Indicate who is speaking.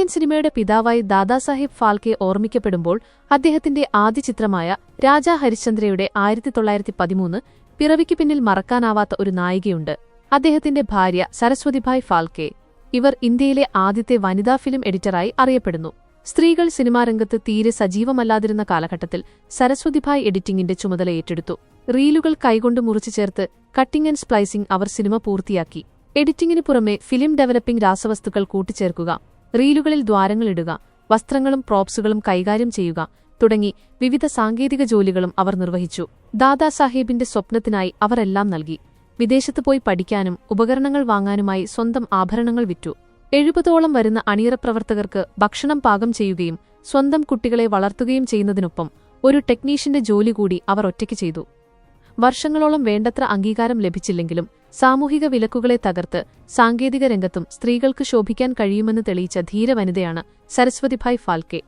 Speaker 1: Indian സിനിമയുടെ പിതാവായി ദാദാസാഹിബ് ഫാൽക്കെ ഓർമ്മിക്കപ്പെടുമ്പോൾ അദ്ദേഹത്തിന്റെ ആദ്യ ചിത്രമായ രാജാ ഹരിശ്ചന്ദ്രയുടെ ആയിരത്തി തൊള്ളായിരത്തി പതിമൂന്ന് പിറവിക്ക് പിന്നിൽ മറക്കാനാവാത്ത ഒരു നായികയുണ്ട്. അദ്ദേഹത്തിന്റെ ഭാര്യ സരസ്വതിഭായ് ഫാൽക്കെ. ഇവർ ഇന്ത്യയിലെ ആദ്യത്തെ വനിതാ ഫിലിം എഡിറ്ററായി അറിയപ്പെടുന്നു. സ്ത്രീകൾ സിനിമാരംഗത്ത് തീരെ സജീവമല്ലാതിരുന്ന കാലഘട്ടത്തിൽ സരസ്വതിഭായ് എഡിറ്റിംഗിന്റെ ചുമതല ഏറ്റെടുത്തു. റീലുകൾ കൈകൊണ്ട് മുറിച്ചു ചേർത്ത് കട്ടിംഗ് ആൻഡ് സ്പ്ലൈസിംഗ് അവർ സിനിമ പൂർത്തിയാക്കി. എഡിറ്റിംഗിനു പുറമെ ഫിലിം ഡെവലപ്പിംഗ് രാസവസ്തുക്കൾ കൂട്ടിച്ചേർക്കുക റീലുകളിൽ ദ്വാരങ്ങളിടുക വസ്ത്രങ്ങളും പ്രോപ്സുകളും കൈകാര്യം ചെയ്യുക തുടങ്ങി വിവിധ സാങ്കേതിക ജോലികളും അവർ നിർവഹിച്ചു. ദാദാ സാഹേബിന്റെ സ്വപ്നത്തിനായി അവരെല്ലാം നൽകി. വിദേശത്ത് പോയി പഠിക്കാനും ഉപകരണങ്ങൾ വാങ്ങാനുമായി സ്വന്തം ആഭരണങ്ങൾ വിറ്റു. എഴുപതോളം വരുന്ന അണിയറ പ്രവർത്തകർക്ക് ഭക്ഷണം പാകം ചെയ്യുകയും സ്വന്തം കുട്ടികളെ വളർത്തുകയും ചെയ്യുന്നതിനൊപ്പം ഒരു ടെക്നീഷ്യന്റെ ജോലി കൂടി അവർ ഒറ്റയ്ക്ക് ചെയ്തു. വർഷങ്ങളോളം വേണ്ടത്ര അംഗീകാരം ലഭിച്ചില്ലെങ്കിലും സാമൂഹിക വിലക്കുകളെ തകർത്ത് സാങ്കേതിക രംഗത്തും സ്ത്രീകൾക്ക് ശോഭിക്കാൻ കഴിയുമെന്ന് തെളിയിച്ച ധീരവനിതയാണ് സരസ്വതിഭായ് ഫാൽക്കെ.